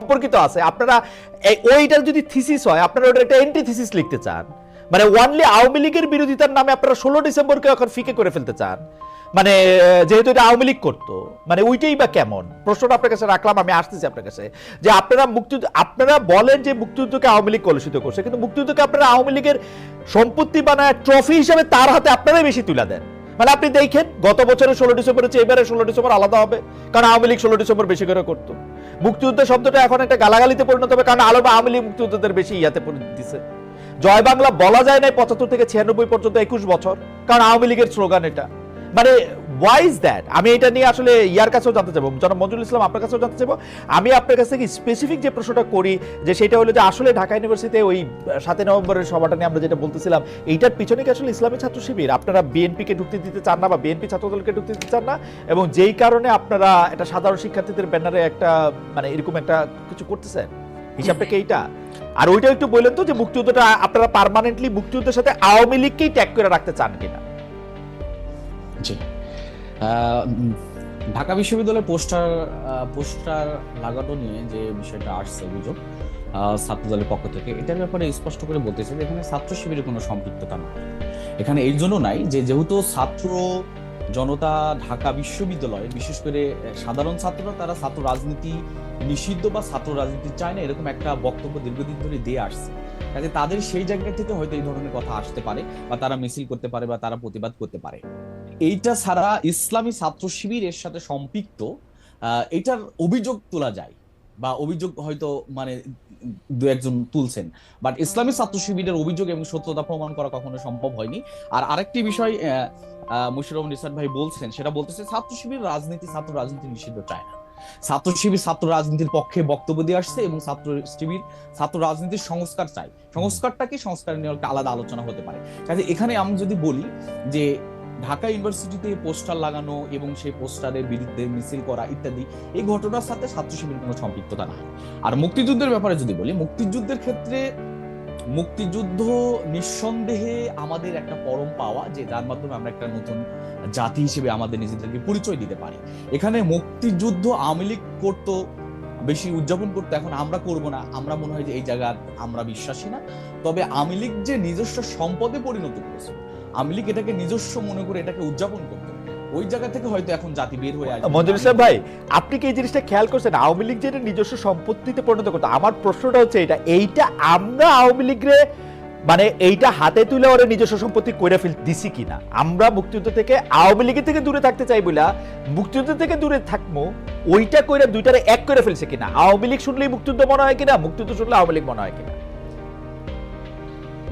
সম্পর্কিত আছে। আপনারা ওইটার যদি থিসিস হয়, আপনারা ওটা একটা এন্টি থিসিস লিখতে চান। মানে ওয়ানলি আওয়ামী লীগের বিরোধিতার নামে আপনারা ষোলো ডিসেম্বরকে এখন ফিকে করে ফেলতে চান। মানে যেহেতু এটা আওয়ামী লীগ করতো মানে ওইটাই বা কেমন? প্রশ্নটা আপনার কাছে রাখলাম, আমি আসতেছি আপনার কাছে। যে আপনারা মুক্তিযুদ্ধ, আপনারা বলেন যে মুক্তিযুদ্ধকে আওয়ামী লীগ কলুষিত করছে, কিন্তু মুক্তিযুদ্ধকে আপনারা আওয়ামী লীগের সম্পত্তি বানায় ট্রফি হিসেবে তার হাতে আপনারাই বেশি তুলে দেন। মানে আপনি দেখেন, গত বছরের ষোলো ডিসেম্বরের চেয়ে এবারে ষোলো ডিসেম্বর আলাদা হবে। কারণ আওয়ামী লীগ ষোলো ডিসেম্বর বেশি করে করতো। মুক্তিযুদ্ধ শব্দটা এখন একটা গালাগালিতে পরিণত হবে, কারণ আলো আওয়ামী লীগ মুক্তিযুদ্ধদের বেশি ইয়াতে পরিণত দিছে। জয় বাংলা বলা যায় না পঁচাত্তর থেকে ছিয়ানব্বই পর্যন্ত একুশ বছর, কারণ আওয়ামী লীগের স্লোগান এটা। মানে ওয়াইজ দ্যাট আমি এটা নিয়ে আসলে ইয়ার কাছেও জানতে চাইব। জনাব মঞ্জুরুল ইসলাম, আপনার কাছেও জানতে চাইব। আমি আপনার কাছ থেকে স্পেসিফিক যে প্রশ্নটা করি, যে সেটা হলো যে আসলে ঢাকা ইউনিভার্সিটিতে ওই সাতই নভেম্বরের সভাটা নিয়ে আমরা যেটা বলতেছিলাম, এইটার পিছনে কি আসলে ইসলামী ছাত্র শিবির? আপনারা বিএনপিকে ঢুকতে দিতে চান না বা বিএনপি ছাত্রদলকে ঢুকতে দিতে চান না? এবং যেই কারণে আপনারা একটা সাধারণ শিক্ষার্থীদের ব্যানারে একটা মানে এরকম একটা কিছু করতেছেন? হিসাবটা কি এইটা? আর ওইটা একটু বললেন তো যে মুক্তিযুদ্ধটা আপনারা পার্মানেন্টলি মুক্তিযুদ্ধের সাথে আওয়ামী লীগকেই ট্যাগ করে রাখতে চান কিনা? জি। ঢাকা বিশ্ববিদ্যালয়ের পোস্টার পোস্টার লাগানো নিয়ে যে বিষয়টা আসছে অভিযোগ আহ, ছাত্রদলের পক্ষ থেকে এটার ব্যাপারে স্পষ্ট করে বলতেছে যে এখানে ছাত্র শিবিরের কোনো সম্পৃক্ততা নাই। এখানে এই জন্য নাই যে যেহেতু ছাত্র জনতা ঢাকা বিশ্ববিদ্যালয়ে বিশেষ করে সাধারণ ছাত্ররা তারা ছাত্র রাজনীতি নিষিদ্ধ বা ছাত্র রাজনীতি চায় না এরকম একটা বক্তব্য দীর্ঘদিন ধরে দিয়ে আসছে। কাজে তাদের সেই জায়গা থেকে হয়তো এই ধরনের কথা আসতে পারে বা তারা মিছিল করতে পারে বা তারা প্রতিবাদ করতে পারে। এইটা ছাড়া ইসলামী ছাত্র শিবিরের সাথে সম্পৃক্ত এটার অভিযোগ তোলা যায় বা অভিযোগ হয়তো মানে দু একজন তুলছেন। বাট ইসলামী ছাত্র শিবিরের অভিযোগ এবং সত্যতা প্রমাণ করা কখনো সম্ভব হয়নি। আর আরেকটি বিষয় আহ, আহ, মুশির রহমান ভাই বলছেন সেটা বলতেছে ছাত্র শিবির রাজনীতি ছাত্র রাজনীতি নিষিদ্ধ চায় না। ছাত্র শিবির ছাত্র রাজনীতির পক্ষে বক্তব্য দিয়ে আসছে এবং ছাত্র শিবির ছাত্র রাজনীতির সংস্কার চাই সংস্কারটা কি? সংস্কার নিয়ে একটা আলাদা আলোচনা হতে পারে। কাজে এখানে আমি যদি বলি যে ঢাকা ইউনিভার্সিটিতে পোস্টার লাগানো এবং সেই পোস্টারের বিরুদ্ধে মিছিল করা ইত্যাদি, এই ঘটনার সাথে ছাত্র শিবিরের কোনো সম্পৃক্ততা নাই। আর মুক্তিযুদ্ধের ব্যাপারে যদি বলি, মুক্তিযুদ্ধের ক্ষেত্রে মুক্তিযুদ্ধ নিঃসন্দেহে আমাদের একটা পরম পাওয়া, যে যার মাধ্যমে আমরা একটা নতুন জাতি হিসেবে আমাদের নিজেদেরকে পরিচয় দিতে পারি। এখানে মুক্তিযুদ্ধ আওয়ামী লীগ করতো, বেশি উদযাপন করতে, এখন আমরা করব না। আমরা মনে হয় যে এই জায়গা আমরা বিশ্বাসী না। তবে আওয়ামী লীগ যে নিজস্ব সম্পদে পরিণত করেছিল আওয়ামী লীগ এটাকে নিজস্ব মনে করে এটাকে উদযাপন করতো। ওই জায়গা থেকে হয়তো এখন জাতি বের হয়ে আসবে। মঞ্জুর ইসলাম ভাই, আপনি কি এই জিনিসটা খেয়াল করছেন? আওয়ামী লীগ যেটা নিজস্ব সম্পত্তিতে পরিণত করতো, আমার প্রশ্নটা হচ্ছে এটা, এইটা আমরা আওয়ামী লীগরে মানে এইটা হাতে তুলে ওরা নিজস্ব সম্পত্তি করে ফেল, দিছি কিনা? আমরা মুক্তিযুদ্ধ থেকে আওয়ামী লীগের থেকে দূরে থাকতে চাই বলে মুক্তিযুদ্ধ থেকে দূরে থাকব ওইটা করে দুইটারে এক করে ফেলছে কিনা? আওয়ামী লীগ শুনলেই মুক্তিযুদ্ধ মনে হয় কিনা? মুক্তিযুদ্ধ শুনলে আওয়ামী লীগ মনে হয় কিনা?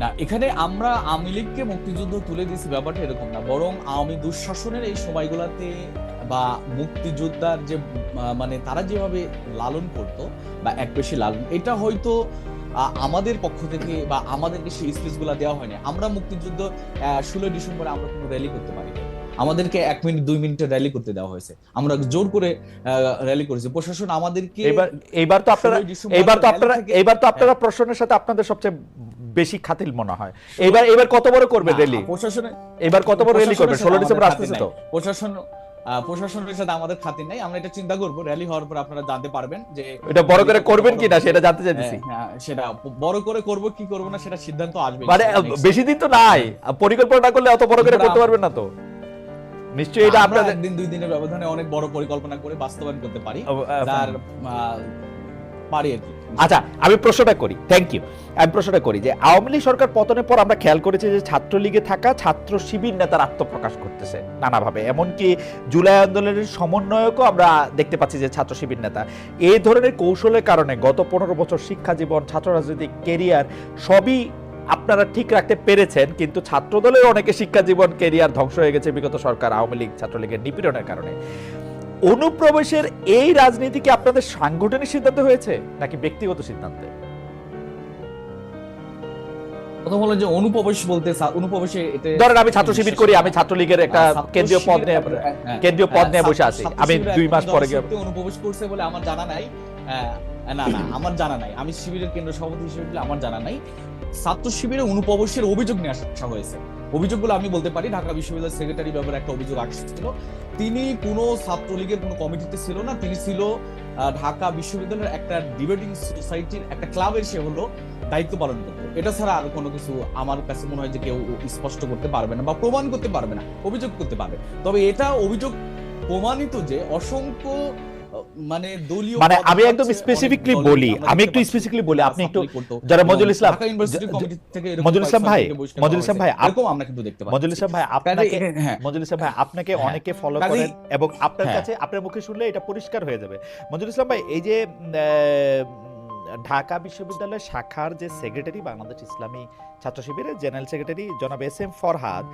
না এখানে আমরা আওয়ামী লীগকে মুক্তিযুদ্ধ তুলে দিয়েছি ব্যাপারটা এরকম না। বরং আওয়ামী দুঃশাসনের এই সময়গুলোতে বা মুক্তিযোদ্ধার যে মানে তারা যেভাবে লালন করত বা এক পেশি লালন এটা হয়তো আমাদের পক্ষ থেকে বা আমাদেরকে সেই স্পেসগুলা দেওয়া হয়নি। আমরা মুক্তিযুদ্ধ ষোলোই ডিসেম্বরে আমরা কোনো র্যালি করতে পারি আমাদেরকে এক মিনিট দুই মিনিটের র্যালি করতে দেওয়া হয়েছে। আমরা জোর করে র্যালি করেছি। প্রশাসন আমাদেরকে এবার এইবার তো আপনারা 16 ডিসেম্বর এইবার তো আপনারা এইবার তো আপনারা প্রশ্নের সাথে আপনাদের সবচেয়ে বেশি খাতিল মনে হয়। এবার এবার কত বড় করবে না, র্যালি প্রশাসনে এবার কত বড় র্যালি করবে? ষোলো ডিসেম্বর আসতেছে তো। প্রশাসন প্রশাসনের সাথে আমাদের খাতির নাই। আমরা এটা চিন্তা করব। র্যালি হওয়ার পর আপনারা জানতে পারবেন যে এটা বড় করে করবেন কিনা সেটা জানতে চাইতেছি। হ্যাঁ, হ্যাঁ, সেটা বড় করে করব কি করব না সেটা সিদ্ধান্ত আসবে মানে বেশি দিন তো নাই। পরিকল্পনা করলে অত বড় করে করতে পারবেন না তো। নিশ্চয়ই এটা আমরা আপনাদের একদিন দুই দিনের ব্যবধানে অনেক বড় পরিকল্পনা করে বাস্তবায়ন করতে পারি। যার পারি আর আচ্ছা আমি প্রশ্নটা করি। থ্যাংক ইউ আমি প্রশ্নটা করি যে, আওয়ামী লীগ সরকার পতনের পর আমরা খেয়াল করেছি যে ছাত্রলীগে থাকা ছাত্র শিবির নেতার আত্মপ্রকাশ করতেছে নানাভাবে। এমনকি জুলাই আন্দোলনের সমন্বয়কও আমরা দেখতে পাচ্ছি যে ছাত্র শিবির নেতা। এই ধরনের কৌশলের কারণে গত পনেরো বছর শিক্ষা জীবন, ছাত্র রাজনৈতিক কেরিয়ার সবই আপনারা ঠিক রাখতে পেরেছেন, কিন্তু ছাত্রদলের অনেকে শিক্ষা জীবন কেরিয়ার ধ্বংস হয়ে গেছে বিগত সরকার আওয়ামী লীগ ছাত্রলীগের নিপীড়নের কারণে। অনুপ্রবেশের এই রাজনীতি কি আপনাদের সাংগঠনিক সিদ্ধান্ত হয়েছে নাকি ব্যক্তিগত সিদ্ধান্তে প্রথম হলো যে অনুপ্রবেশ বলতে অনুপ্রবেশে ধরেন আমি ছাত্র শিবির করি আমি ছাত্রলীগের একটা কেন্দ্রীয় পদ নিয়ে হ্যাঁ, হ্যাঁ। কেন্দ্রীয় পদ নিয়ে হ্যাঁ, বসে আছি আমি দুই মাস পরে অনুপ্রবেশ করছে বলে আমার জানা নাই না না, আমার জানা নাই। আমি শিবিরের কেন্দ্র সভাপতি হিসেবে আমার জানা নাই। ছাত্র শিবিরে অনুপ্রবেশের অভিযোগ নিয়ে আসা হয়েছে। অভিযোগগুলো আমি বলতে পারি, ঢাকা বিশ্ববিদ্যালয়ের সেক্রেটারি ব্যাপারে একটা অভিযোগ আসছিল। তিনি কোনো ছাত্রলীগের কোনো কমিটিতে ছিল না, তিনি ছিল ঢাকা বিশ্ববিদ্যালয়ের একটা ডিবেটিং সোসাইটির একটা ক্লাবের সে হলো দায়িত্ব পালন করতো। এটা ছাড়া আর কোনো কিছু আমার কাছে মনে হয় যে কেউ স্পষ্ট করতে পারবে না বা প্রমাণ করতে পারবে না, অভিযোগ করতে পারবে। তবে এটা অভিযোগ প্রমাণিত যে অসংখ্য মানে দলীয় মানে আমি একদম দলের, বলি, আমি একটু specifically বলি, আপনি একটু- যারা মজুল ইসলাম, ঢাকা ইউনিভার্সিটি কমিটি থেকে এরকম মজুল ইসলাম ভাই, মজুল ইসলাম ভাই, এরকম আমরা কিন্তু দেখতে পাচ্ছি। মজুল ইসলাম ভাই আপনাকে হ্যাঁ। মজুল ইসলাম ভাই আপনাকে হ্যাঁ। অনেকে ফলো করেন এবং আপনার হ্যাঁ। কাছে আপনার মুখে শুনলে এটা পরিষ্কার হয়ে যাবে। মজুল ইসলাম ভাই এই যে ঢাকা বিশ্ববিদ্যালয়ের শাখার যে সেক্রেটারি বাংলাদেশ ইসলামী ছাত্র শিবিরের জেনারেল সেক্রেটারি জনাব এস এম ফরহাদ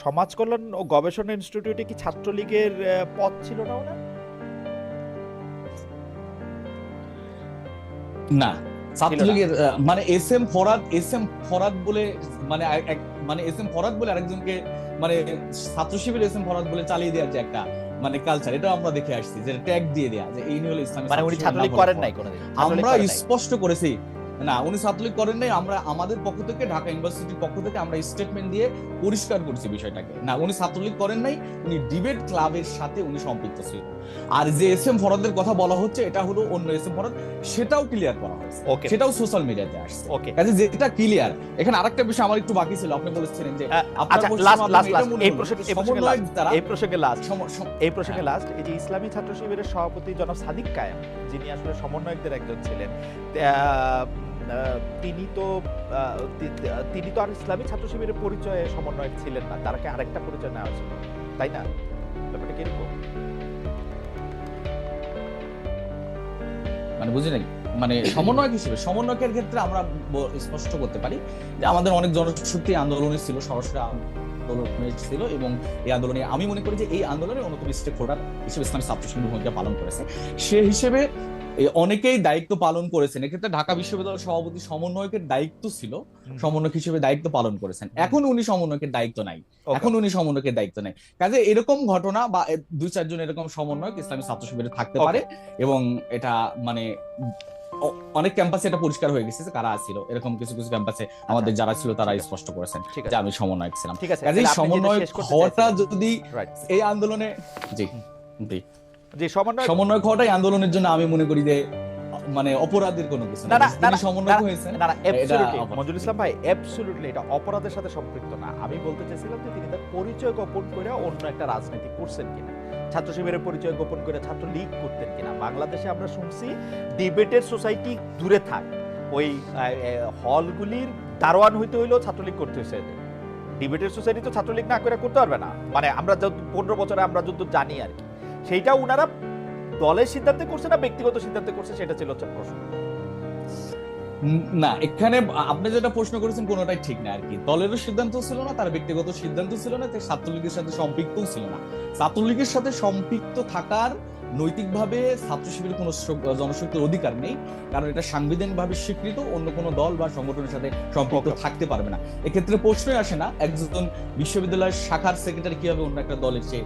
সমাজ কল্যাণ ও গবেষণা ইনস্টিটিউটে কি ছাত্রলীগের পদ ছিল না ওনার? না ছাত্রলীগের মানে S M Farhad S M Farhad বলে মানে মানে এস এম ফরাদ বলে আরেকজনকে মানে ছাত্র শিবির এস এম ফরাদ বলে চালিয়ে দেওয়ার যে একটা মানে কালচার এটা আমরা দেখে আসছি যে ট্যাগ দিয়ে দেয়া যে এই নিয়ে হলো ইসলামী মানে উনি ছাত্রলীগ করেন নাই কোনোদিন? আমরা স্পষ্ট করেছি না উনি ছাত্রলীগ করেন নাই আমরা আমাদের পক্ষ থেকে ঢাকা ইউনিভার্সিটির পক্ষ থেকে আমরা স্টেটমেন্ট দিয়ে পরিষ্কার করছি বিষয়টাকে। না উনি ছাত্রলীগ করেন নাই উনি ডিবেট ক্লাবের সাথে উনি সম্পৃক্ত ছিল আর যে এস এম ফরাদের কথা বলা হচ্ছে এটা হলো অন্য এস এম ফরাদ সেটাও ক্লিয়ার করা হয়েছে। সেটাও সোশ্যাল মিডিয়াতে আসছে। ওকে কাজে যেটা ক্লিয়ার এখানে আরেকটা বিষয় আমার একটু বাকি ছিল আপনি বলেছিলেন যে আচ্ছা লাস্ট লাস্ট লাস্ট এই প্রসঙ্গে এই প্রসঙ্গে সমন্বয়ক এই প্রসঙ্গে লাস্ট এই প্রসঙ্গে হ্যাঁ। লাস্ট এই যে ইসলামী ছাত্র শিবিরের সভাপতি জনাব সাদিক কায়েম যিনি আসলে সমন্বয়কদের একজন ছিলেন তিনি তো তিনি তো আর ইসলামী ছাত্র শিবিরের পরিচয়ে সমন্বয়ক ছিলেন না তারকে আরেকটা পরিচয় নেওয়া ছিল তাই না? ব্যাপারটা কীরকম? মানে বুঝি নাই মানে সমন্বয়ক হিসেবে সমন্বয়কের ক্ষেত্রে আমরা স্পষ্ট করতে পারি যে আমাদের অনেক জনশক্তি আন্দোলনে ছিল সরাসরি আন্দোলনে ছিল এবং এই আন্দোলনে আমি মনে করি যে এই আন্দোলনে অন্যতম স্টেক হোল্ডার হিসেবে ইসলামী ছাত্র ভূমিকা পালন করেছে। সে হিসেবে অনেকেই দায়িত্ব পালন করেছেন। এক্ষেত্রে ঢাকা বিশ্ববিদ্যালয়ের সভাপতি সমন্বয়কের দায়িত্ব ছিল সমন্বয়ক হিসেবে দায়িত্ব পালন করেছেন। এখন উনি সমন্বয়কের দায়িত্ব নাই। এখন উনি সমন্বয়কের দায়িত্ব নেই। কাজে এরকম ঘটনা বা দুই চারজন এরকম সমন্বয়ক ইসলামী ছাত্র শিবিরে থাকতে পারে এবং এটা মানে অনেক ক্যাম্পাসে এটা পরিষ্কার হয়ে গেছে কারা ছিল। এরকম কিছু কিছু ক্যাম্পাসে আমাদের যারা ছিল তারা স্পষ্ট করেছেন যে আমি সমন্বয়ক ছিলাম। ঠিক যেটা সমন্বয়ক হওয়াটা যদি এই আন্দোলনে জি জি। যে সমন্বয় সমন্বয়ক হওয়াটাই আন্দোলনের জন্য আমি মনে করি যে মানে অপরাধের কোনো কিছু না, তিনি না, না, হয়েছেন না না মঞ্জুর ইসলাম ভাই অ্যাবসলিউটলি এটা অপরাধের সাথে সম্পৃক্ত না। আমি বলতে চাইছিলাম যে তিনি তার পরিচয় গোপন করে অন্য একটা রাজনীতি করছেন কিনা। ছাত্র শিবিরের পরিচয় গোপন করে ছাত্র লীগ করতেন কিনা। বাংলাদেশে আমরা শুনছি ডিবেটের সোসাইটি দূরে থাক। ওই হলগুলির দারোয়ান হইতে হইলেও ছাত্রলীগ করতে হয়েছে ডিবেটের সোসাইটি তো ছাত্রলীগ না করে করতে পারবে না। মানে আমরা পনেরো বছরে আমরা যত জানি আর কি। সেইটা উনারা দলের সিদ্ধান্তে করছে না ব্যক্তিগত সিদ্ধান্তে করছে সেটা ছিল হচ্ছে প্রশ্ন। না এখানে আপনি যেটা প্রশ্ন করেছেন কোনোটাই ঠিক না আর কি দলেরও সিদ্ধান্ত ছিল না তার ব্যক্তিগত সিদ্ধান্ত ছিল না তাই ছাত্রলীগের সাথে সম্পৃক্তও ছিল না। ছাত্রলীগের সাথে সম্পৃক্ত থাকার নৈতিকভাবে ছাত্র শিবিরের কোনো জনশক্তির অধিকার নেই কারণ এটা সাংবিধানিকভাবে স্বীকৃত অন্য কোনো দল বা সংগঠনের সাথে সম্পর্ক থাকতে পারবে না। এক্ষেত্রে প্রশ্নই আসে না একজন বিশ্ববিদ্যালয়ের শাখার সেক্রেটারি কীভাবে অন্য একটা দলের চেয়ে